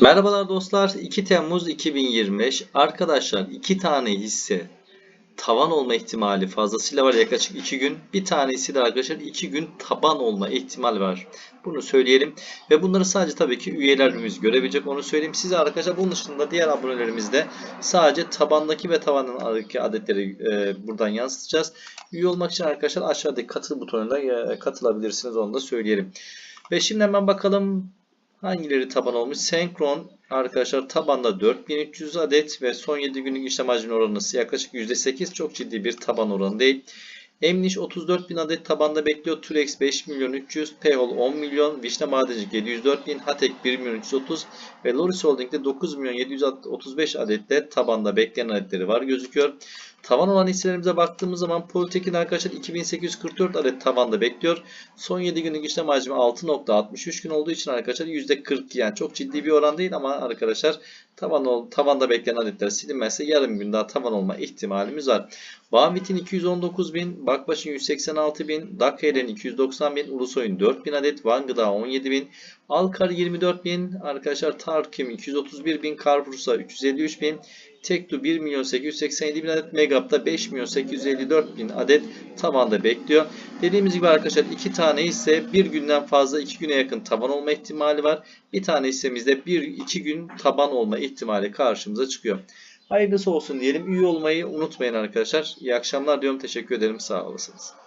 Merhabalar dostlar. 2 Temmuz 2025. Arkadaşlar 2 tane hisse tavan olma ihtimali fazlasıyla var yaklaşık 2 gün. Bir tanesi de arkadaşlar 2 gün taban olma ihtimal var. Bunu söyleyelim. Ve bunları sadece tabii ki üyelerimiz görebilecek onu söyleyeyim. Size arkadaşlar bunun dışında diğer abonelerimiz de sadece tabandaki ve tavanındaki adetleri e, buradan yansıtacağız. Üye olmak için arkadaşlar aşağıdaki katıl butonuna e, katılabilirsiniz onu da söyleyelim. Ve şimdi hemen bakalım Hangileri taban olmuş? Senkron arkadaşlar tabanda 4300 adet ve son 7 günlük işlem hacmi oranı yaklaşık %8 çok ciddi bir taban oranı değil. Emniş 34.000 adet tabanda bekliyor. Turex 5 milyon 300, Pehol 10 milyon, Vişne Madencik 704 bin, Hatek 1 milyon 330 ve Loris Holding'de 9 milyon 735 adette tabanda bekleyen adetleri var gözüküyor. Tavan olan hisselerimize baktığımız zaman Poltekin arkadaşlar 2844 adet tavanda bekliyor. Son 7 günlük işlem hacmi 6.63 gün olduğu için arkadaşlar %40 yani çok ciddi bir oran değil ama arkadaşlar tavan ol, tavanda bekleyen adetler silinmezse yarım gün daha tavan olma ihtimalimiz var. Banvit'in 219 bin, Bakbaş'ın 186 bin, Dakheyren 290 bin, Ulusoy'un 4 bin adet, Van Gıda 17 bin, Alkar 24 bin, arkadaşlar Tarkim 231 bin, Carrefour'sa 353 bin, Tektu 1 milyon 887 bin adet, Megap'ta 5 milyon 854 bin adet tavanda bekliyor. Dediğimiz gibi arkadaşlar iki tane ise bir günden fazla iki güne yakın taban olma ihtimali var. Bir tane hissemizde bir iki gün taban olma ihtimali karşımıza çıkıyor. Hayırlısı olsun diyelim. Üye olmayı unutmayın arkadaşlar. İyi akşamlar diyorum. Teşekkür ederim. Sağ olasınız.